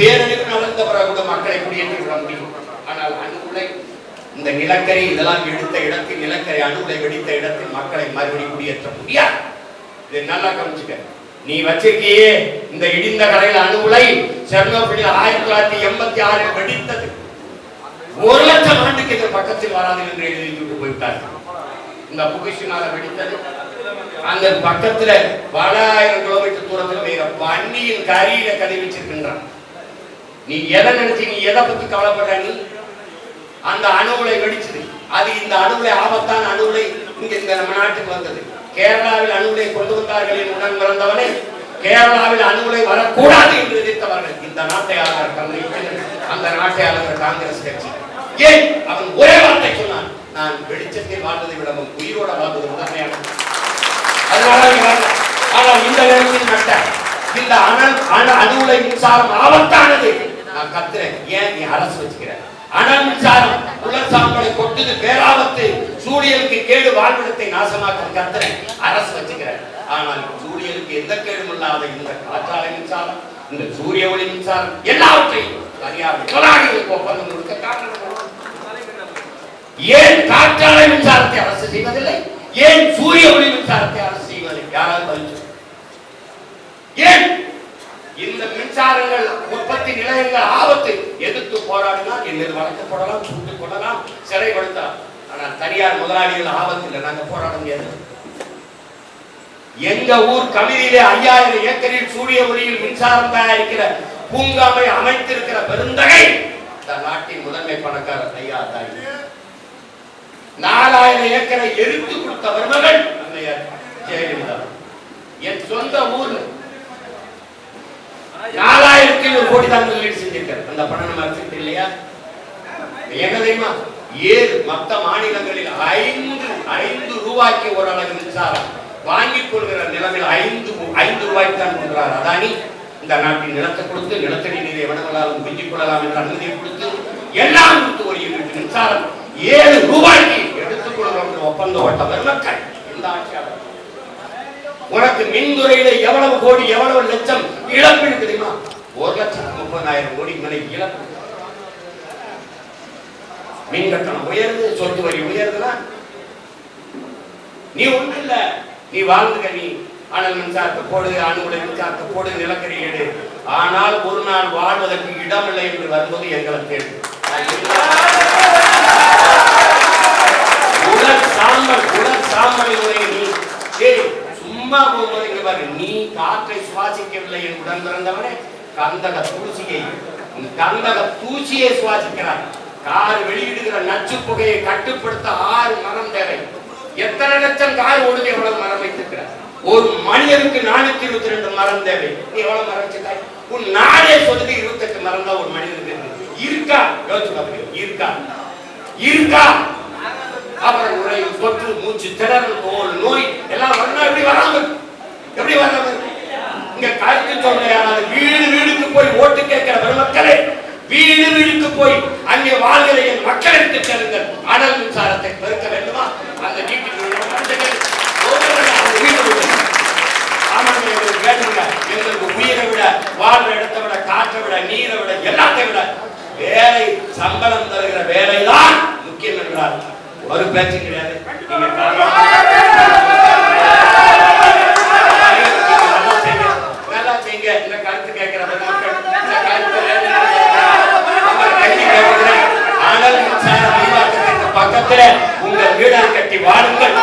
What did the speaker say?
பேரழிவு நடந்த பிறகு மக்களை குடியேற்ற முடியும். ஆனால் அணுகுலை இந்த நிலக்கரி இதெல்லாம் எடுத்த இடத்தில் நிலக்கரி அணுகுலை வெடித்த இடத்தில் மக்களை மறுபடி குடியேற்ற முடியாது. இதை நல்லா கவனிச்சுக்க. நீ வச்சிருக்கியே இந்த இடிந்த கடையில் அணுகுலை செர்னோபில் ஆயிரத்தி தொள்ளாயிரத்தி எண்பத்தி ஆறில் வெடித்தது. ஒரு லட்சம் ஆண்டுக்கு இது பக்கத்தில் வராது என்று எழுதி கொண்டு போய்விட்டார்கள் இந்த புகிஷினால வெடித்தது. அந்த பக்கத்துல பல ஆயிரம் கிலோமீட்டர் தூரத்தில் பெய்கிற பன்னியின் கரியில கதை வச்சிருக்கின்றான் நீ எதை நினைச்சு நீ எதை பத்தி கவலைப்படுற நீ? அந்த அணுகுலை வெடிச்சது. அது இந்த அணுகுலை ஆபத்தான அணுகுலை இங்க இந்த நம்ம நாட்டுக்கு வந்தது. கேரளாவில் அணுகுலை கொண்டு வந்தார்கள் என் உடன் பிறந்தவனே கேரளாவில் அணுகுலை வரக்கூடாது என்று எதிர்த்தவர்கள். இந்த நாட்டை ஆளுகிற அந்த நாட்டை ஆளுகிற காங்கிரஸ் கட்சி. ஏன்? அவன் ஒரே வார்த்தை சொன்னான் நான் வெளிச்சத்தில் வாழ்வதை விடவும் உயிரோட வாழ்வது முதன்மையானது அதனால ஆனால் இந்த நேரத்தில் நட்ட இந்த அணு அணு அணுகுலை மின்சாரம் ஆபத்தானது. நான் கத்துறேன். ஏன் நீ அரசு வச்சுக்கிற? அனல் மின்சாரம் உலர் சாம்பலை கொட்டுது பேராபத்து சூரியனுக்கு கேடு வாழ்விடத்தை நாசமாக்க கத்துறேன். அரசு வச்சுக்கிறேன் ஆனால் சூரியனுக்கு எந்த கேடும் இல்லாத இந்த காற்றாலை மின்சாரம் இந்த சூரிய ஒளி மின்சாரம் எல்லாவற்றையும் தனியார் முதலாளிகளுக்கு ஒப்பந்தம் கொடுக்க காரணம் ஏன் காற்றாலை மின்சாரத்தை அரசு செய்வதில்லை? ஏன் சூரிய ஒளி மின்சாரத்தை அரசு செய்வதில்லை? யாராவது பதில் ஏன் இந்த மின்சாரங்கள் சக்தி நிலையங்கள் ஆபத்து. எதிர்த்து போராடினால் எங்கள் வளர்க்கப்படலாம் சுட்டுக் கொள்ளலாம் சிறைப்படுத்தலாம் ஆனால் தனியார் முதலாளிகள் ஆபத்து இல்லை நாங்கள் போராட முடியாது. எங்க ஊர் கவிதையிலே ஐயாயிரம் ஏக்கரில் சூரிய ஒளியில் மின்சாரம் தயாரிக்கிற பூங்காவை அமைத்திருக்கிற பெருந்தகை இந்த நாட்டின் முதன்மை பணக்காரர் ஐயா தாய். நாலாயிரம் ஏக்கரை எரித்து கொடுத்த மருமகள் என் சொந்த ஊர் நாலாயிரத்தி ஐநூறு கோடி தான் முதலீடு செஞ்சிருக்காரு. அந்த பணம் நம்ம அரசுக்கு இல்லையா? எங்க தெரியுமா? ஏழு மத்த மாநிலங்களில் ஐந்து ஐந்து ரூபாய்க்கு ஒரு அளவு மின்சாரம் வாங்கிக் கொள்கிற நிலமையில் ஐந்து ஐந்து ரூபாய்க்கு தான் கொள்கிறார் அதானி இந்த நாட்டின் நிலத்தை கொடுத்து நிலத்தடி நீரை வனங்களாலும் பிஞ்சிக் கொள்ளலாம் என்ற அனுமதியை கொடுத்து எல்லாம் கொடுத்து ஒரு யூனிட் மின்சாரம் ஏழு ரூபாய்க்கு எடுத்துக் கொள்கிற ஒப்பந்தம் ஓட்ட இந்த ஆட்சியாளர்? உனக்கு மின்துறையில எவ்வளவு கோடி எவ்வளவு லட்சம் இழப்பு தெரியுமா? ஒரு லட்சத்து முப்பதாயிரம் கோடி மேலே இழப்பு. மின் கட்டணம் உயருது சொத்து வரி உயருதுன்னா நீ ஒண்ணு இல்ல. நீ வாழ்ந்துக்க நீ அனல் மின்சாரத்தை போடு அணுகுலை மின்சாரத்தை போடு நிலக்கரி எடு. ஆனால் ஒரு நாள் வாழ்வதற்கு இடமில்லை என்று வரும்போது எங்களை தேடு உலர் சாம்பல் உலர் சாம்பலினுடைய நீ ஏய் சும்மா போகும்போது இங்க பாரு நீ காற்றை சுவாசிக்கவில்லை உடன் பிறந்தவனே. கந்தக தூசியை கந்தக தூசியை சுவாசிக்கிறார் கார் வெளியிடுகிற நச்சு புகையை கட்டுப்படுத்த ஆறு மரம் தேவை. எத்தனை லட்சம் கார் ஓடுது எவ்வளவு மரம் வைத்திருக்கிறார். ஒரு மனிதனுக்கு நானூத்தி இருபத்தி ரெண்டு மரம் தேவை. நீ எவ்வளவு மரம் வச்சிருக்காய்? உன் நாடே சொல்லுது இருபத்தெட்டு மரம் தான் ஒரு மனிதனுக்கு இருக்கா? யோசிச்சு பாருங்க இருக்கா? இருக்கா? அப்புறம் உரை தொற்று மூச்சு திறன் தோல் நோய் எல்லாம் வரணும் எப்படி வராம இருக்கு? எப்படி வராம இருக்கு? இங்க கருத்து சொல்ற யாராவது வீடு வீடுக்கு போய் ஓட்டு கேட்கிற பெருமக்களே வீடு வீடுக்கு போய் அங்கே வாழ்கிற என் மக்களுக்கு செல்லுங்கள். அனல் மின்சாரத்தை பெருக்க வேண்டுமா? அந்த வீட்டுக்கு ஆமாங்க எங்களுக்கு வேண்டுங்க எங்களுக்கு உயிரை விட வாழ்ற இடத்தை விட காற்றை விட நீரை விட விட வேலை சம்பளம் தருகிற வேலைதான் முக்கியம் என்றார் ஒரு பேச்சு கிடையாது. நல்லா செய்யுங்க. இந்த கருத்து கேட்கிற மக்கள், இந்த கருத்து அனல் உங்கள் வீடு கட்டி வாழுங்கள்